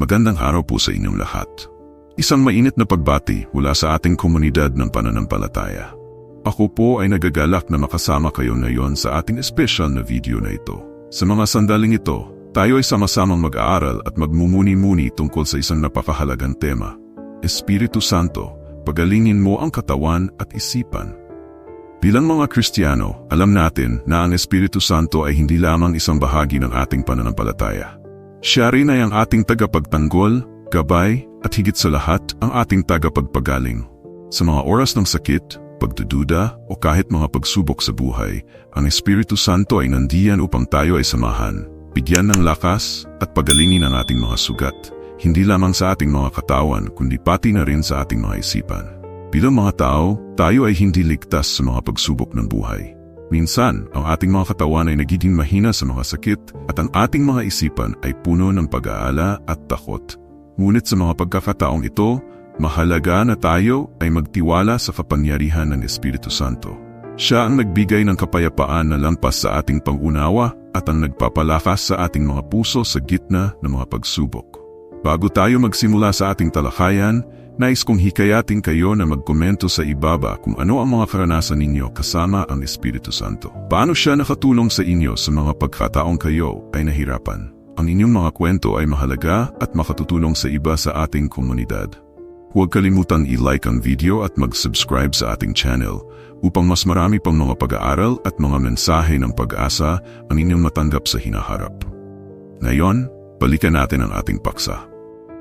Magandang araw po sa inyong lahat. Isang mainit na pagbati mula sa ating komunidad ng pananampalataya. Ako po ay nagagalak na makasama kayo ngayon sa ating espesyal na video na ito. Sa mga sandaling ito, tayo ay sama-samang mag-aaral at magmumuni-muni tungkol sa isang napakahalagang tema. Espiritu Santo, pagalingin mo ang katawan at isipan. Bilang mga Kristiyano, alam natin na ang Espiritu Santo ay hindi lamang isang bahagi ng ating pananampalataya. Siya rin ay ang ating tagapagtanggol, gabay, at higit sa lahat ang ating tagapagpagaling. Sa mga oras ng sakit, pagdududa o kahit mga pagsubok sa buhay, ang Espiritu Santo ay nandiyan upang tayo ay samahan, bigyan ng lakas at pagalingin ang ating mga sugat, hindi lamang sa ating mga katawan kundi pati na rin sa ating mga isipan. Bilang mga tao, tayo ay hindi ligtas sa mga pagsubok ng buhay. Minsan, ang ating mga katawan ay nagiging mahina sa mga sakit at ang ating mga isipan ay puno ng pag-aala at takot Ngunit sa mga pagkakataong ito, mahalaga na tayo ay magtiwala sa kapangyarihan ng Espiritu Santo. Siya ang nagbigay ng kapayapaan na lampas sa ating pangunawa at ang nagpapalakas sa ating mga puso sa gitna ng mga pagsubok. Bago tayo magsimula sa ating talakayan, nais kong hikayatin kayo na magkomento sa ibaba kung ano ang mga karanasan ninyo kasama ang Espiritu Santo. Paano siya nakatulong sa inyo sa mga pagkataong kayo ay nahirapan? Ang inyong mga kwento ay mahalaga at makatutulong sa iba sa ating komunidad. Huwag kalimutang i-like ang video at mag-subscribe sa ating channel upang mas marami pang mga pag-aaral at mga mensahe ng pag-asa ang inyong matanggap sa hinaharap. Ngayon, balikan natin ang ating paksa.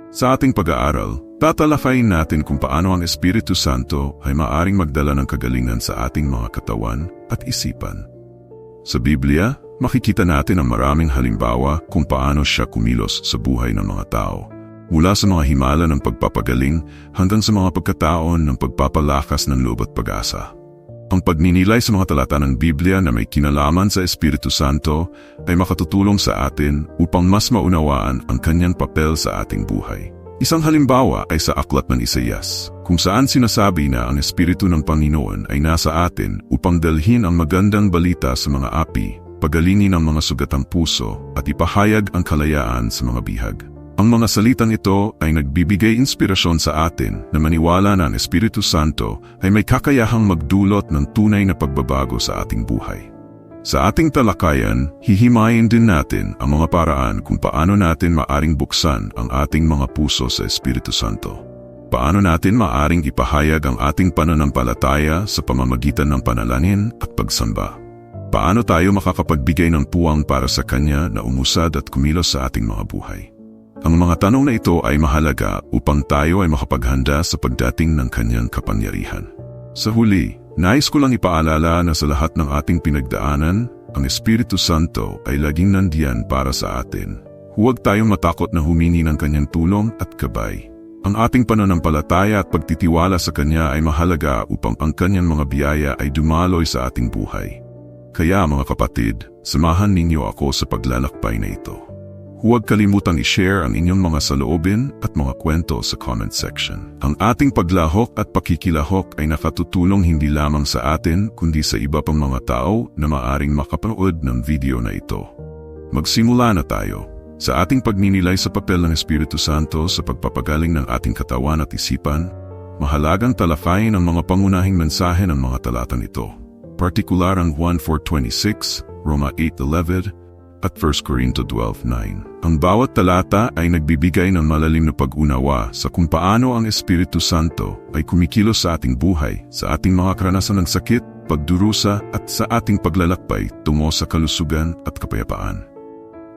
Sa ating pag-aaral, tatalakayin natin kung paano ang Espiritu Santo ay maaring magdala ng kagalingan sa ating mga katawan at isipan. Sa Biblia, makikita natin ang maraming halimbawa kung paano siya kumilos sa buhay ng mga tao. Mula sa mga himala ng pagpapagaling hanggang sa mga pagkataon ng pagpapalakas ng loob at pag-asa. Ang pagninilay sa mga talata ng Biblia na may kinalaman sa Espiritu Santo ay makatutulong sa atin upang mas maunawaan ang kanyang papel sa ating buhay. Isang halimbawa ay sa aklat ng Isayas, kung saan sinasabi na ang Espiritu ng Panginoon ay nasa atin upang dalhin ang magandang balita sa mga api pagalingin ang mga sugatang puso at ipahayag ang kalayaan sa mga bihag. Ang mga salitang ito ay nagbibigay inspirasyon sa atin na maniwala na ang Espiritu Santo ay may kakayahang magdulot ng tunay na pagbabago sa ating buhay. Sa ating talakayan, hihimayin din natin ang mga paraan kung paano natin maaring buksan ang ating mga puso sa Espiritu Santo. Paano natin maaring ipahayag ang ating pananampalataya sa pamamagitan ng panalangin at pagsamba. Paano tayo makakapagbigay ng puwang para sa Kanya na umusad at kumilos sa ating mga buhay? Ang mga tanong na ito ay mahalaga upang tayo ay makapaghanda sa pagdating ng Kanyang kapangyarihan. Sa huli, nais ko lang ipaalala na sa lahat ng ating pinagdaanan, ang Espiritu Santo ay laging nandiyan para sa atin. Huwag tayong matakot na humingi ng Kanyang tulong at gabay. Ang ating pananampalataya at pagtitiwala sa Kanya ay mahalaga upang ang Kanyang mga biyaya ay dumaloy sa ating buhay. Kaya mga kapatid, samahan ninyo ako sa paglalakbay na ito. Huwag kalimutang i-share ang inyong mga saloobin at mga kwento sa comment section. Ang ating paglahok at pakikilahok ay nakatutulong hindi lamang sa atin kundi sa iba pang mga tao na maaring makapanood ng video na ito. Magsimula na tayo. Sa ating pagninilay sa papel ng Espiritu Santo sa pagpapagaling ng ating katawan at isipan, mahalagang talakayin ang mga pangunahing mensahe ng mga talatang ito partikular ang 1.4.26, Roma 8.11 at 1 Corinto 12.9. Ang bawat talata ay nagbibigay ng malalim na pag-unawa sa kung paano ang Espiritu Santo ay kumikilos sa ating buhay, sa ating mga karanasan ng sakit, pagdurusa at sa ating paglalakbay tungo sa kalusugan at kapayapaan.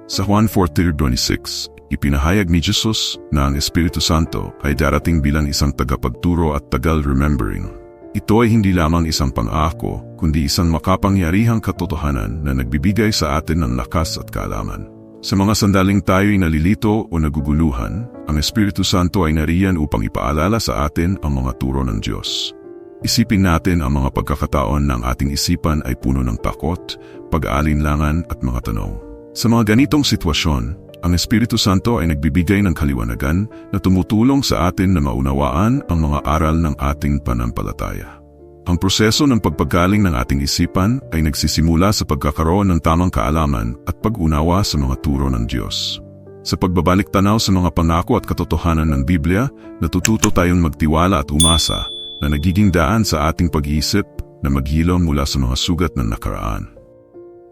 Sa Juan 4.26, ipinahayag ni Jesus na ang Espiritu Santo ay darating bilang isang tagapagturo at tagal remembering ito ay hindi lamang isang pangako, kundi isang makapangyarihang katotohanan na nagbibigay sa atin ng lakas at kaalaman. Sa mga sandaling tayo'y nalilito o naguguluhan, ang Espiritu Santo ay nariyan upang ipaalala sa atin ang mga turo ng Diyos. Isipin natin ang mga pagkakataon ng ating isipan ay puno ng takot, pag-aalinlangan at mga tanong. Sa mga ganitong sitwasyon, ang Espiritu Santo ay nagbibigay ng kaliwanagan na tumutulong sa atin na maunawaan ang mga aral ng ating panampalataya. Ang proseso ng pagpagaling ng ating isipan ay nagsisimula sa pagkakaroon ng tamang kaalaman at pag-unawa sa mga turo ng Diyos. Sa pagbabalik tanaw sa mga pangako at katotohanan ng Biblia, natututo tayong magtiwala at umasa na nagiging daan sa ating pag-iisip na maghilom mula sa mga sugat ng nakaraan.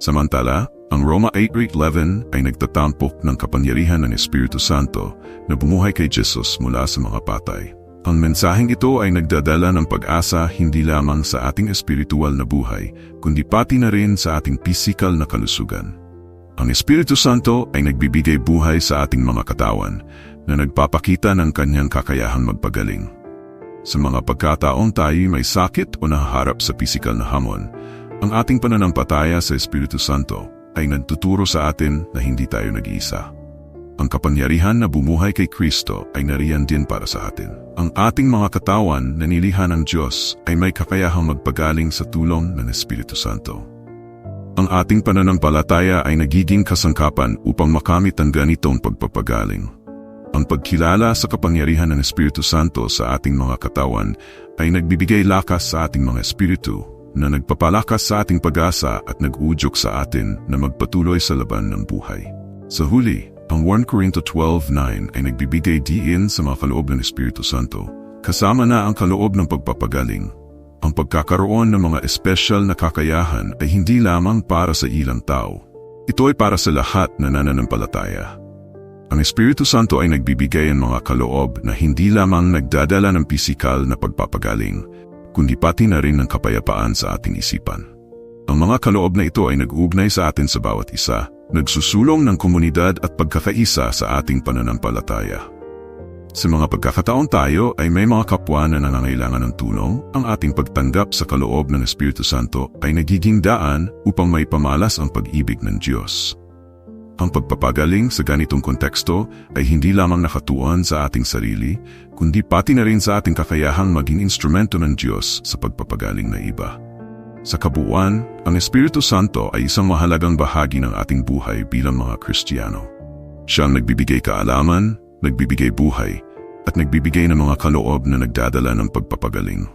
Samantala, ang Roma 8.11 ay nagtatampok ng kapangyarihan ng Espiritu Santo na bumuhay kay Jesus mula sa mga patay. Ang mensaheng ito ay nagdadala ng pag-asa hindi lamang sa ating espiritual na buhay, kundi pati na rin sa ating pisikal na kalusugan. Ang Espiritu Santo ay nagbibigay buhay sa ating mga katawan na nagpapakita ng kanyang kakayahang magpagaling. Sa mga pagkataong tayo may sakit o nahaharap sa pisikal na hamon, ang ating pananampataya sa Espiritu Santo ay nagtuturo sa atin na hindi tayo nag-iisa. Ang kapangyarihan na bumuhay kay Kristo ay nariyan din para sa atin. Ang ating mga katawan na nilihan ng Diyos ay may kakayahang magpagaling sa tulong ng Espiritu Santo. Ang ating pananampalataya ay nagiging kasangkapan upang makamit ang ganitong pagpapagaling. Ang pagkilala sa kapangyarihan ng Espiritu Santo sa ating mga katawan ay nagbibigay lakas sa ating mga espiritu na nagpapalakas sa ating pag-asa at nag-udyok sa atin na magpatuloy sa laban ng buhay. Sa huli, ang 1 Corinto 12.9 ay nagbibigay diin sa mga kaloob ng Espiritu Santo, kasama na ang kaloob ng pagpapagaling ang pagkakaroon ng mga espesyal na kakayahan ay hindi lamang para sa ilang tao. Ito ay para sa lahat na nananampalataya. Ang Espiritu Santo ay nagbibigay ng mga kaloob na hindi lamang nagdadala ng pisikal na pagpapagaling, kundi pati na rin ng kapayapaan sa ating isipan. Ang mga kaloob na ito ay nag-uugnay sa atin sa bawat isa, nagsusulong ng komunidad at pagkakaisa sa ating pananampalataya. Sa mga pagkakataon tayo ay may mga kapwa na nangangailangan ng tulong, ang ating pagtanggap sa kaloob ng Espiritu Santo ay nagiging daan upang may pamalas ang pag-ibig ng Diyos. Ang pagpapagaling sa ganitong konteksto ay hindi lamang nakatuon sa ating sarili, kundi pati na rin sa ating kakayahang maging instrumento ng Diyos sa pagpapagaling na iba. Sa kabuuan, ang Espiritu Santo ay isang mahalagang bahagi ng ating buhay bilang mga Kristiyano. Siyang nagbibigay kaalaman, nagbibigay buhay, at nagbibigay ng mga kaloob na nagdadala ng pagpapagaling.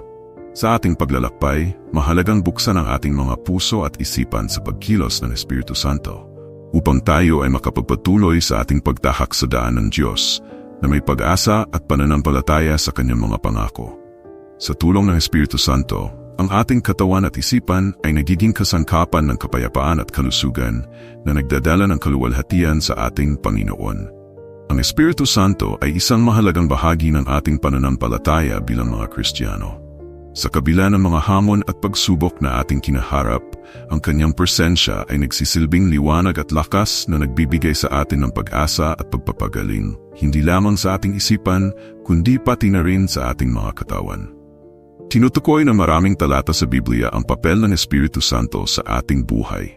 Sa ating paglalakbay, mahalagang buksan ang ating mga puso at isipan sa pagkilos ng Espiritu Santo upang tayo ay makapagpatuloy sa ating pagtahak sa daan ng Diyos na may pag-asa at pananampalataya sa kanyang mga pangako. Sa tulong ng Espiritu Santo, ang ating katawan at isipan ay nagiging kasangkapan ng kapayapaan at kalusugan na nagdadala ng kaluwalhatian sa ating Panginoon. Ang Espiritu Santo ay isang mahalagang bahagi ng ating pananampalataya bilang mga Kristiyano. Sa kabila ng mga hamon at pagsubok na ating kinaharap, ang kanyang presensya ay nagsisilbing liwanag at lakas na nagbibigay sa atin ng pag-asa at pagpapagaling, hindi lamang sa ating isipan, kundi pati na rin sa ating mga katawan. Tinutukoy ng maraming talata sa Biblia ang papel ng Espiritu Santo sa ating buhay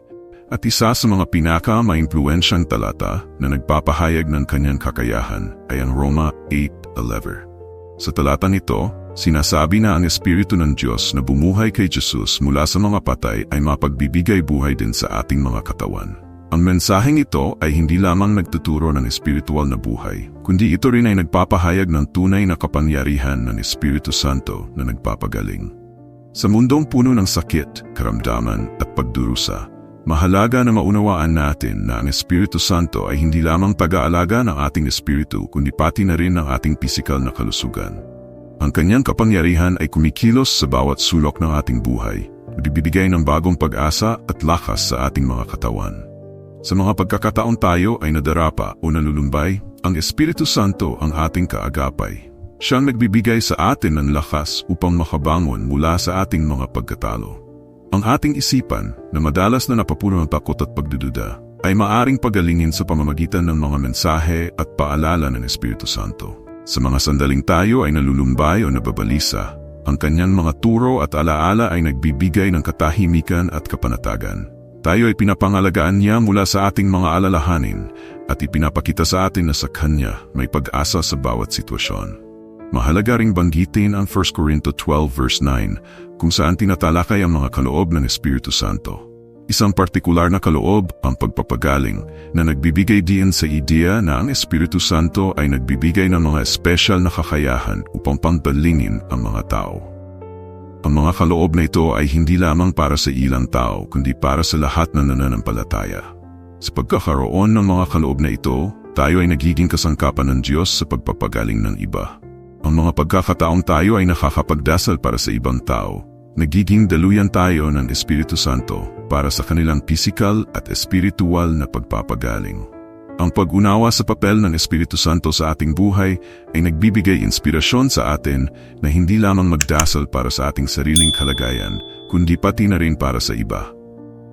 at isa sa mga pinaka-maimpluensyang talata na nagpapahayag ng kanyang kakayahan ay ang Roma 8.11. Sa talatang ito, sinasabi na ang Espiritu ng Diyos na bumuhay kay Jesus mula sa mga patay ay mapagbibigay buhay din sa ating mga katawan. Ang mensaheng ito ay hindi lamang nagtuturo ng espiritual na buhay, kundi ito rin ay nagpapahayag ng tunay na kapangyarihan ng Espiritu Santo na nagpapagaling. Sa mundong puno ng sakit, karamdaman at pagdurusa, Mahalaga na maunawaan natin na ang Espiritu Santo ay hindi lamang pag-aalaga ng ating espiritu kundi pati na rin ng ating pisikal na kalusugan. Ang kanyang kapangyarihan ay kumikilos sa bawat sulok ng ating buhay, nagbibigay ng bagong pag-asa at lakas sa ating mga katawan. Sa mga pagkakataon tayo ay nadarapa o nalulumbay, ang Espiritu Santo ang ating kaagapay. Siyang nagbibigay sa atin ng lakas upang makabangon mula sa ating mga pagkatalo. Ang ating isipan, na madalas na napapuno ng takot at pagdududa, ay maaring pagalingin sa pamamagitan ng mga mensahe at paalala ng Espiritu Santo. Sa mga sandaling tayo ay nalulumbay o nababalisa, ang kanyang mga turo at alaala ay nagbibigay ng katahimikan at kapanatagan. Tayo ay pinapangalagaan niya mula sa ating mga alalahanin at ipinapakita sa atin na sa Kanya may pag-asa sa bawat sitwasyon. Mahalaga ring banggitin ang 1 Corinto 12 verse 9 kung saan tinatalakay ang mga kaloob ng Espiritu Santo. Isang partikular na kaloob ang pagpapagaling na nagbibigay diin sa ideya na ang Espiritu Santo ay nagbibigay ng mga espesyal na kakayahan upang pangbalingin ang mga tao. Ang mga kaloob na ito ay hindi lamang para sa ilang tao kundi para sa lahat na nananampalataya. Sa pagkakaroon ng mga kaloob na ito, tayo ay nagiging kasangkapan ng Diyos sa pagpapagaling ng iba. Ang mga pagkakataong tayo ay nakakapagdasal para sa ibang tao, nagiging daluyan tayo ng Espiritu Santo para sa kanilang pisikal at espiritual na pagpapagaling. Ang pag-unawa sa papel ng Espiritu Santo sa ating buhay ay nagbibigay inspirasyon sa atin na hindi lamang magdasal para sa ating sariling kalagayan, kundi pati na rin para sa iba.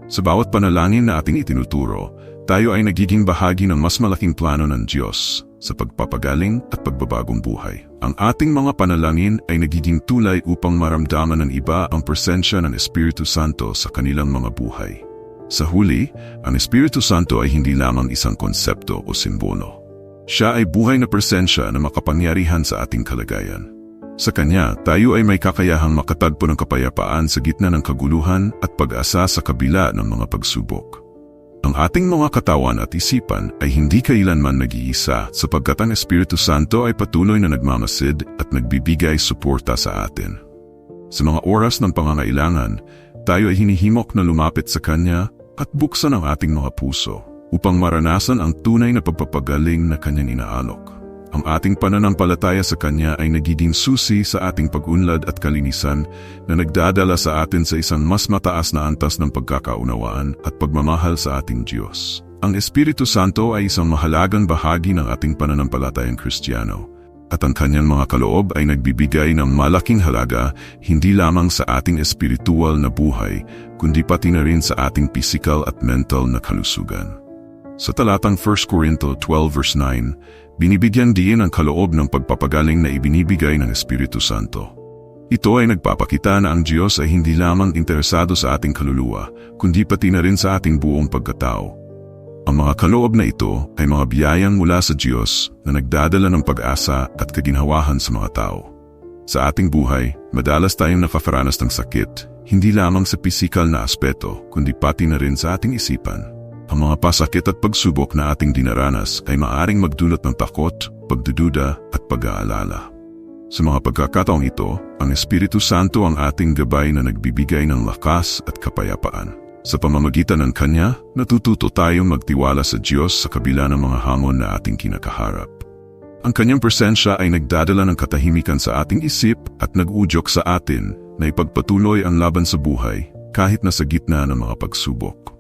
Sa bawat panalangin na ating itinuturo, tayo ay nagiging bahagi ng mas malaking plano ng Diyos sa pagpapagaling at pagbabagong buhay. Ang ating mga panalangin ay nagiging tulay upang maramdaman ng iba ang presensya ng Espiritu Santo sa kanilang mga buhay. Sa huli, ang Espiritu Santo ay hindi lamang isang konsepto o simbolo. Siya ay buhay na presensya na makapangyarihan sa ating kalagayan. Sa Kanya, tayo ay may kakayahang makatagpo ng kapayapaan sa gitna ng kaguluhan at pag-asa sa kabila ng mga pagsubok. Ang ating mga katawan at isipan ay hindi kailanman nag-iisa sapagkat ang Espiritu Santo ay patuloy na nagmamasid at nagbibigay suporta sa atin. Sa mga oras ng pangangailangan, tayo ay hinihimok na lumapit sa Kanya at buksan ang ating mga puso upang maranasan ang tunay na pagpapagaling na Kanyang inaalok. Ang ating pananampalataya sa Kanya ay nagiging susi sa ating pag-unlad at kalinisan na nagdadala sa atin sa isang mas mataas na antas ng pagkakaunawaan at pagmamahal sa ating Diyos. Ang Espiritu Santo ay isang mahalagang bahagi ng ating pananampalatayang Kristiyano at ang kanyang mga kaloob ay nagbibigay ng malaking halaga hindi lamang sa ating espiritual na buhay, kundi pati na rin sa ating physical at mental na kalusugan. Sa talatang 1 Corinto 12 verse 9, binibigyan din ang kaloob ng pagpapagaling na ibinibigay ng Espiritu Santo. Ito ay nagpapakita na ang Diyos ay hindi lamang interesado sa ating kaluluwa, kundi pati na rin sa ating buong pagkatao. Ang mga kaloob na ito ay mga biyayang mula sa Diyos na nagdadala ng pag-asa at kaginhawahan sa mga tao. Sa ating buhay, madalas tayong nakafaranas ng sakit, hindi lamang sa pisikal na aspeto, kundi pati na rin sa ating isipan. Ang mga pasakit at pagsubok na ating dinaranas ay maaring magdulot ng takot, pagdududa at pag-aalala. Sa mga pagkakataong ito, ang Espiritu Santo ang ating gabay na nagbibigay ng lakas at kapayapaan. Sa pamamagitan ng Kanya, natututo tayong magtiwala sa Diyos sa kabila ng mga hamon na ating kinakaharap. Ang Kanyang presensya ay nagdadala ng katahimikan sa ating isip at nag-udyok sa atin na ipagpatuloy ang laban sa buhay kahit na sa gitna ng mga pagsubok.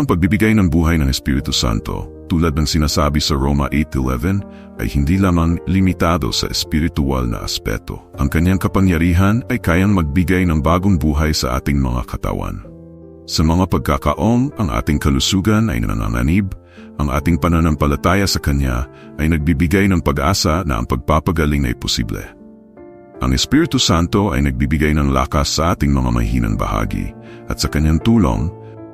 Ang pagbibigay ng buhay ng Espiritu Santo, tulad ng sinasabi sa Roma 8.11, ay hindi lamang limitado sa espiritual na aspeto. Ang kanyang kapangyarihan ay kayang magbigay ng bagong buhay sa ating mga katawan. Sa mga pagkakaong ang ating kalusugan ay nananganib, ang ating pananampalataya sa Kanya ay nagbibigay ng pag-asa na ang pagpapagaling ay posible. Ang Espiritu Santo ay nagbibigay ng lakas sa ating mga mahinang bahagi at sa Kanyang tulong,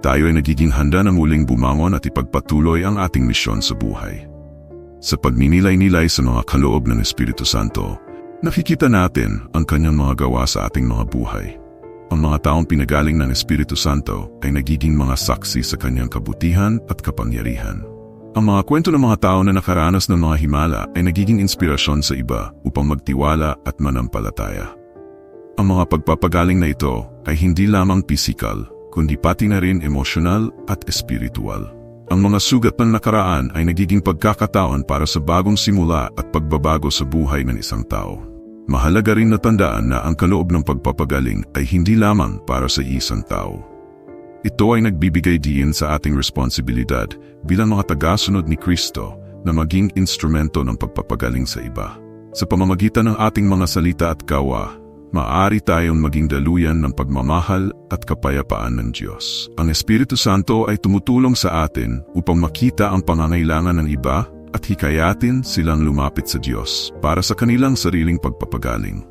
tayo ay nagiging handa na muling bumangon at ipagpatuloy ang ating misyon sa buhay. Sa pagninilay-nilay sa mga kaloob ng Espiritu Santo, nakikita natin ang Kanyang mga gawa sa ating mga buhay. Ang mga taong pinagaling ng Espiritu Santo ay nagiging mga saksi sa kanyang kabutihan at kapangyarihan. Ang mga kwento ng mga tao na nakaranas ng mga himala ay nagiging inspirasyon sa iba upang magtiwala at manampalataya. Ang mga pagpapagaling na ito ay hindi lamang pisikal, kundi pati na rin emosyonal at espiritual. Ang mga sugat ng nakaraan ay nagiging pagkakataon para sa bagong simula at pagbabago sa buhay ng isang tao. Mahalaga rin na tandaan na ang kaloob ng pagpapagaling ay hindi lamang para sa isang tao. Ito ay nagbibigay diin sa ating responsibilidad bilang mga tagasunod ni Kristo na maging instrumento ng pagpapagaling sa iba. Sa pamamagitan ng ating mga salita at gawa, maaari tayong maging daluyan ng pagmamahal at kapayapaan ng Diyos. Ang Espiritu Santo ay tumutulong sa atin upang makita ang pangangailangan ng iba at hikayatin silang lumapit sa Diyos para sa kanilang sariling pagpapagaling.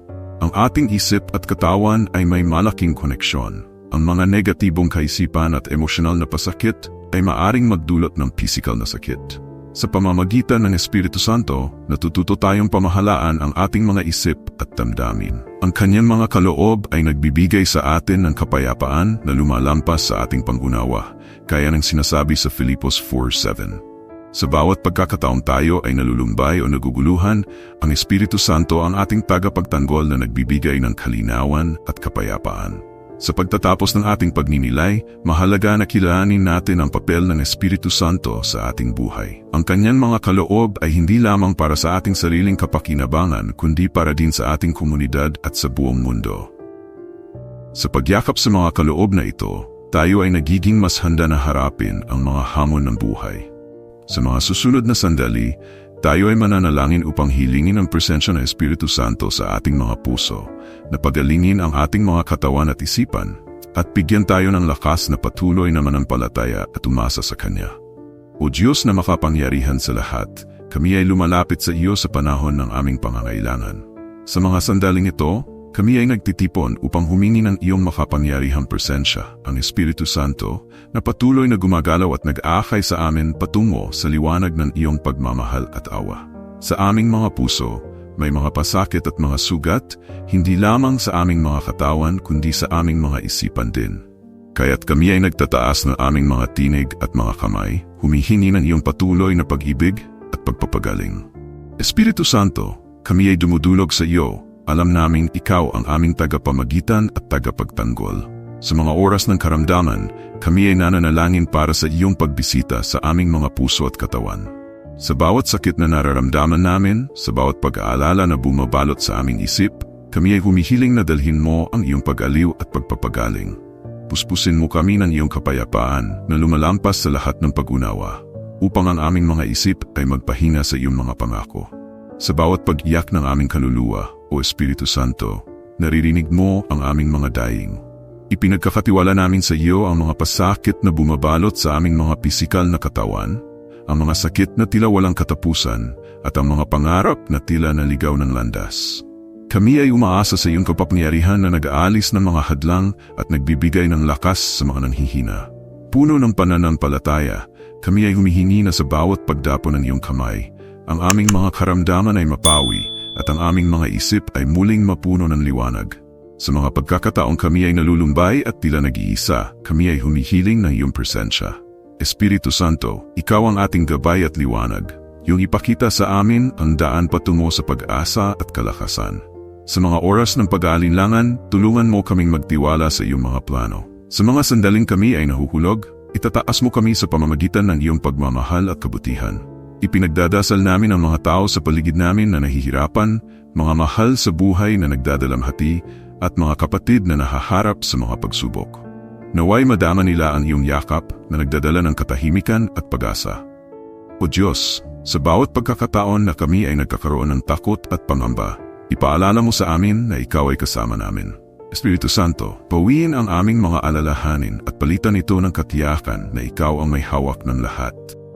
Ang ating isip at katawan ay may malaking koneksyon. Ang mga negatibong kaisipan at emosyonal na pasakit ay maaring magdulot ng physical na sakit. Sa pamamagitan ng Espiritu Santo, natututo tayong pamahalaan ang ating mga isip at damdamin. Ang kanyang mga kaloob ay nagbibigay sa atin ng kapayapaan na lumalampas sa ating pangunawa, kaya ng sinasabi sa Filipos 4.7. Sa bawat pagkakataong tayo ay nalulumbay o naguguluhan, ang Espiritu Santo ang ating tagapagtanggol na nagbibigay ng kalinawan at kapayapaan. Sa pagtatapos ng ating pagninilay, mahalaga na kilalanin natin ang papel ng Espiritu Santo sa ating buhay. Ang kanyang mga kaloob ay hindi lamang para sa ating sariling kapakinabangan kundi para din sa ating komunidad at sa buong mundo. Sa pagyakap sa mga kaloob na ito, tayo ay nagiging mas handa na harapin ang mga hamon ng buhay. Sa mga susunod na sandali, tayo ay mananalangin upang hilingin ang presensya ng Espiritu Santo sa ating mga puso, na pagalingin ang ating mga katawan at isipan, at bigyan tayo ng lakas na patuloy na manampalataya at umasa sa Kanya. O Diyos na makapangyarihan sa lahat, kami ay lumalapit sa iyo sa panahon ng aming pangangailangan. Sa mga sandaling ito, kami ay nagtitipon upang humingi ng iyong makapangyarihang presensya, ang Espiritu Santo, na patuloy na gumagalaw at nag-aakay sa amin patungo sa liwanag ng iyong pagmamahal at awa. Sa aming mga puso, may mga pasakit at mga sugat, hindi lamang sa aming mga katawan kundi sa aming mga isipan din. Kaya't kami ay nagtataas ng aming mga tinig at mga kamay, humihingi ng iyong patuloy na pag-ibig at pagpapagaling. Espiritu Santo, kami ay dumudulog sa iyo alam naming ikaw ang aming tagapamagitan at tagapagtanggol. Sa mga oras ng karamdaman, kami ay nananalangin para sa iyong pagbisita sa aming mga puso at katawan. Sa bawat sakit na nararamdaman namin, sa bawat pag-aalala na bumabalot sa aming isip, kami ay humihiling na dalhin mo ang iyong pag-aliw at pagpapagaling. Puspusin mo kami ng iyong kapayapaan na lumalampas sa lahat ng pag-unawa, upang ang aming mga isip ay magpahinga sa iyong mga pangako. Sa bawat pag-iyak ng aming kaluluwa, o Espiritu Santo, naririnig mo ang aming mga daing. Ipinagkakatiwala namin sa iyo ang mga pasakit na bumabalot sa aming mga pisikal na katawan, ang mga sakit na tila walang katapusan, at ang mga pangarap na tila naligaw ng landas. Kami ay umaasa sa iyong kapapangyarihan na nag-aalis ng mga hadlang at nagbibigay ng lakas sa mga nanghihina. Puno ng pananampalataya, kami ay humihingi na sa bawat pagdapo ng iyong kamay, ang aming mga karamdaman ay mapawi at ang aming mga isip ay muling mapuno ng liwanag. Sa mga pagkakataong kami ay nalulumbay at tila nag-iisa, kami ay humihiling ng iyong presensya. Espiritu Santo, ikaw ang ating gabay at liwanag, yung ipakita sa amin ang daan patungo sa pag-asa at kalakasan. Sa mga oras ng pag-aalinlangan, tulungan mo kaming magtiwala sa iyong mga plano. Sa mga sandaling kami ay nahuhulog, itataas mo kami sa pamamagitan ng iyong pagmamahal at kabutihan. Ipinagdadasal namin ang mga tao sa paligid namin na nahihirapan, mga mahal sa buhay na nagdadalamhati, at mga kapatid na nahaharap sa mga pagsubok. Naway madama nila ang iyong yakap na nagdadala ng katahimikan at pag-asa. O Diyos, sa bawat pagkakataon na kami ay nagkakaroon ng takot at pangamba, ipaalala mo sa amin na ikaw ay kasama namin. Espiritu Santo, pawiin ang aming mga alalahanin at palitan ito ng katiyakan na ikaw ang may hawak ng lahat.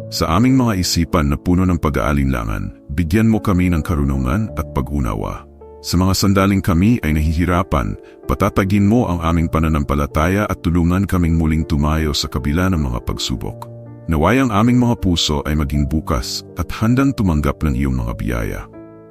Sa aming mga isipan na puno ng pag-aalinlangan, bigyan mo kami ng karunungan at pag-unawa. Sa mga sandaling kami ay nahihirapan, patatagin mo ang aming pananampalataya at tulungan kaming muling tumayo sa kabila ng mga pagsubok. Naway ang aming mga puso ay maging bukas at handang tumanggap ng iyong mga biyaya.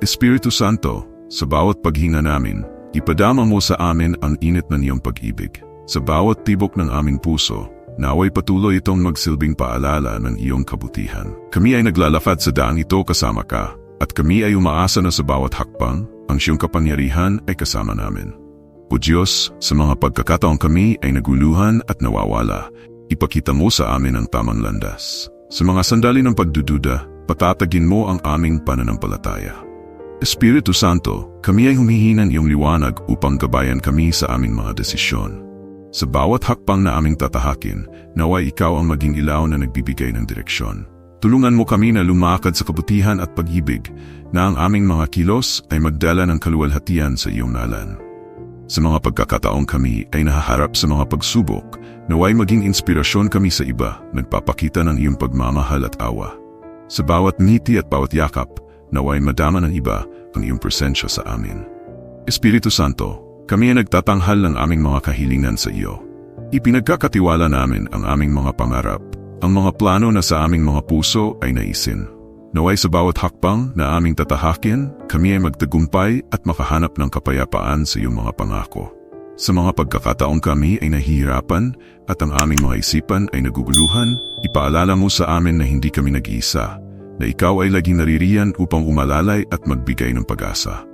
Espiritu Santo, sa bawat paghinga namin, ipadama mo sa amin ang init ng iyong pag-ibig. Sa bawat tibok ng aming puso, Naway patuloy itong magsilbing paalala ng iyong kabutihan. Kami ay naglalakad sa daang ito kasama ka, at kami ay umaasa na sa bawat hakbang, ang siyong kapangyarihan ay kasama namin. O Diyos, sa mga pagkakataong kami ay naguluhan at nawawala, ipakita mo sa amin ang tamang landas. Sa mga sandali ng pagdududa, patatagin mo ang aming pananampalataya. Espiritu Santo, kami ay humihinan iyong liwanag upang gabayan kami sa aming mga desisyon. Sa bawat hakbang na aming tatahakin, naway ikaw ang maging ilaw na nagbibigay ng direksyon. Tulungan mo kami na lumakad sa kabutihan at pag-ibig na ang aming mga kilos ay magdala ng kaluwalhatian sa iyong nalan. Sa mga pagkakataong kami ay nahaharap sa mga pagsubok, naway maging inspirasyon kami sa iba, nagpapakita ng iyong pagmamahal at awa. Sa bawat ngiti at bawat yakap, naway madama ng iba ang iyong presensya sa amin. Espiritu Santo, kami ay nagtatanghal ng aming mga kahilingan sa iyo. Ipinagkakatiwala namin ang aming mga pangarap, ang mga plano na sa aming mga puso ay naisin. Naway sa bawat hakbang na aming tatahakin, kami ay magtagumpay at makahanap ng kapayapaan sa iyong mga pangako. Sa mga pagkakataong kami ay nahihirapan at ang aming mga isipan ay naguguluhan, ipaalala mo sa amin na hindi kami nag-iisa, na ikaw ay laging naririyan upang umalalay at magbigay ng pag-asa.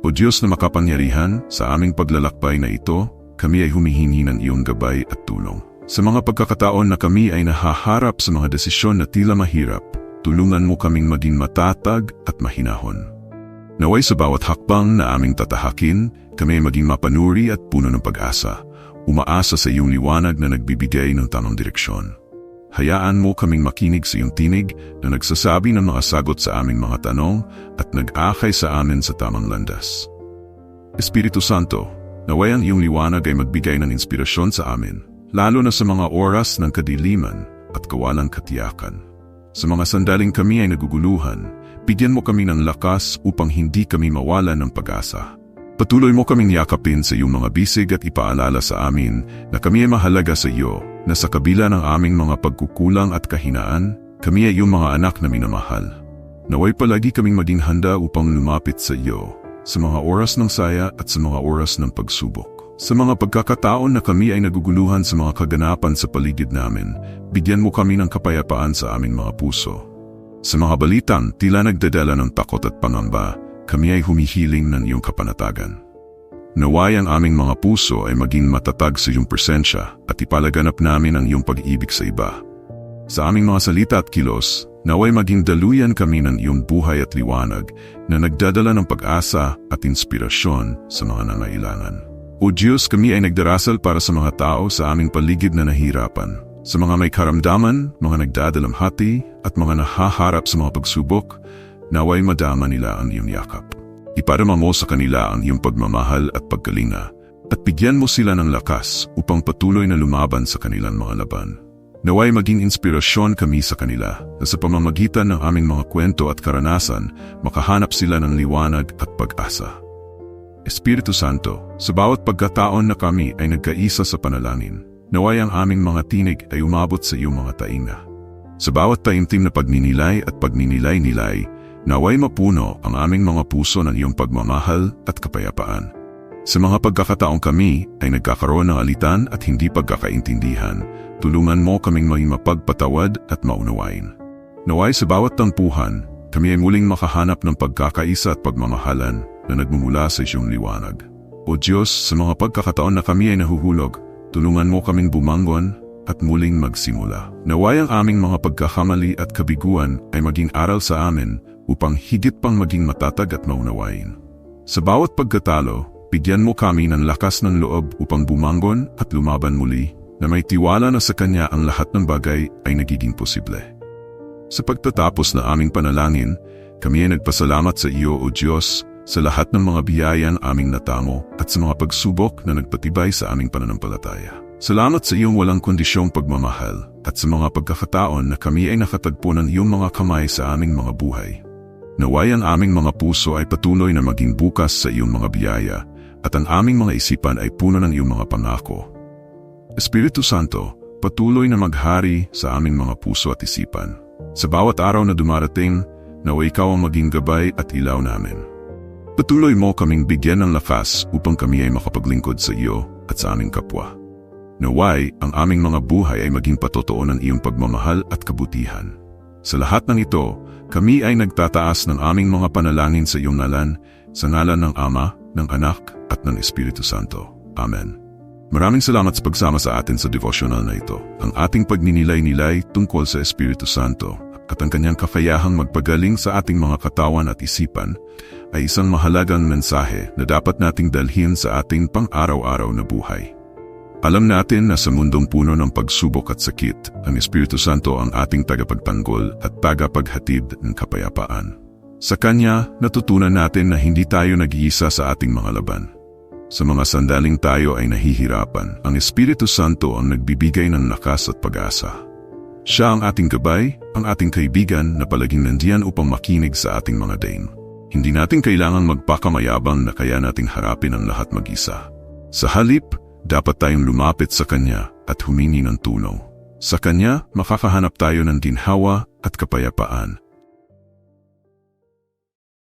O Diyos na makapangyarihan, sa aming paglalakbay na ito, kami ay humihingi ng iyong gabay at tulong. Sa mga pagkakataon na kami ay nahaharap sa mga desisyon na tila mahirap, tulungan mo kaming maging matatag at mahinahon. Naway sa bawat hakbang na aming tatahakin, kami ay maging mapanuri at puno ng pag-asa, umaasa sa iyong liwanag na nagbibigay ng tamang direksyon. Hayaan mo kaming makinig sa iyong tinig na nagsasabi ng mga sagot sa aming mga tanong at nag-akay sa amin sa tamang landas. Espiritu Santo, naway ang iyong liwanag ay magbigay ng inspirasyon sa amin, lalo na sa mga oras ng kadiliman at kawalang katiyakan. Sa mga sandaling kami ay naguguluhan, bigyan mo kami ng lakas upang hindi kami mawalan ng pag-asa. Patuloy mo kaming yakapin sa iyong mga bisig at ipaalala sa amin na kami ay mahalaga sa iyo, na sa kabila ng aming mga pagkukulang at kahinaan, kami ay iyong mga anak na minamahal. Naway palagi kaming maging handa upang lumapit sa iyo, sa mga oras ng saya at sa mga oras ng pagsubok. Sa mga pagkakataon na kami ay naguguluhan sa mga kaganapan sa paligid namin, bigyan mo kami ng kapayapaan sa aming mga puso. Sa mga balitang tila nagdadala ng takot at pangamba, kami ay humihiling ng iyong kapanatagan. Naway ang aming mga puso ay maging matatag sa iyong presensya at ipalaganap namin ang iyong pag-ibig sa iba. Sa aming mga salita at kilos, naway maging daluyan kami ng iyong buhay at liwanag na nagdadala ng pag-asa at inspirasyon sa mga nangailangan. O Diyos, kami ay nagdarasal para sa mga tao sa aming paligid na nahirapan, sa mga may karamdaman, mga nagdadalamhati at mga nahaharap sa mga pagsubok, naway madama nila ang iyong yakap. Iparama mo sa kanila ang iyong pagmamahal at pagkalinga at bigyan mo sila ng lakas upang patuloy na lumaban sa kanilang mga laban. Naway maging inspirasyon kami sa kanila na sa pamamagitan ng aming mga kwento at karanasan, makahanap sila ng liwanag at pag-asa. Espiritu Santo, sa bawat pagkataon na kami ay nagkaisa sa panalangin, naway ang aming mga tinig ay umabot sa iyong mga tainga. Sa bawat taimtim na pagninilay at pagninilay-nilay, Naway mapuno ang aming mga puso ng iyong pagmamahal at kapayapaan. Sa mga pagkakataong kami ay nagkakaroon ng alitan at hindi pagkakaintindihan, tulungan mo kaming maging mapagpatawad at maunawain. Naway sa bawat tampuhan, kami ay muling makahanap ng pagkakaisa at pagmamahalan na nagmumula sa iyong liwanag. O Diyos, sa mga pagkakataon na kami ay nahuhulog, tulungan mo kaming bumangon at muling magsimula. Naway ang aming mga pagkakamali at kabiguan ay maging aral sa amin upang higit pang maging matatag at maunawain. Sa bawat pagkatalo, bigyan mo kami ng lakas ng loob upang bumangon at lumaban muli na may tiwala na sa Kanya ang lahat ng bagay ay nagiging posible. Sa pagtatapos na aming panalangin, kami ay nagpasalamat sa iyo o Diyos sa lahat ng mga biyayan aming natamo at sa mga pagsubok na nagpatibay sa aming pananampalataya. Salamat sa iyong walang kondisyong pagmamahal at sa mga pagkakataon na kami ay nakatagpo ng iyong mga kamay sa aming mga buhay. Naway ang aming mga puso ay patuloy na maging bukas sa iyong mga biyaya at ang aming mga isipan ay puno ng iyong mga pangako. Espiritu Santo, patuloy na maghari sa aming mga puso at isipan. Sa bawat araw na dumarating, naway ikaw ang maging gabay at ilaw namin. Patuloy mo kaming bigyan ng lakas upang kami ay makapaglingkod sa iyo at sa aming kapwa. Naway, ang aming mga buhay ay maging patotoo ng iyong pagmamahal at kabutihan. Sa lahat ng ito, kami ay nagtataas ng aming mga panalangin sa iyong ngalan, sa ngalan ng Ama, ng Anak, at ng Espiritu Santo. Amen. Maraming salamat sa pagsama sa atin sa devotional na ito. Ang ating pagninilay-nilay tungkol sa Espiritu Santo at ang kanyang kakayahang magpagaling sa ating mga katawan at isipan ay isang mahalagang mensahe na dapat nating dalhin sa ating pang-araw-araw na buhay. Alam natin na sa mundong puno ng pagsubok at sakit, ang Espiritu Santo ang ating tagapagtanggol at tagapaghatid ng kapayapaan. Sa Kanya, natutunan natin na hindi tayo nag-iisa sa ating mga laban. Sa mga sandaling tayo ay nahihirapan, ang Espiritu Santo ang nagbibigay ng lakas at pag-asa. Siya ang ating gabay, ang ating kaibigan na palaging nandiyan upang makinig sa ating mga dain. Hindi natin kailangang magpakamayabang na kaya nating harapin ang lahat mag-isa. Sa halip, dapat tayong lumapit sa Kanya at humingi ng tulong. Sa Kanya, makakahanap tayo ng ginhawa at kapayapaan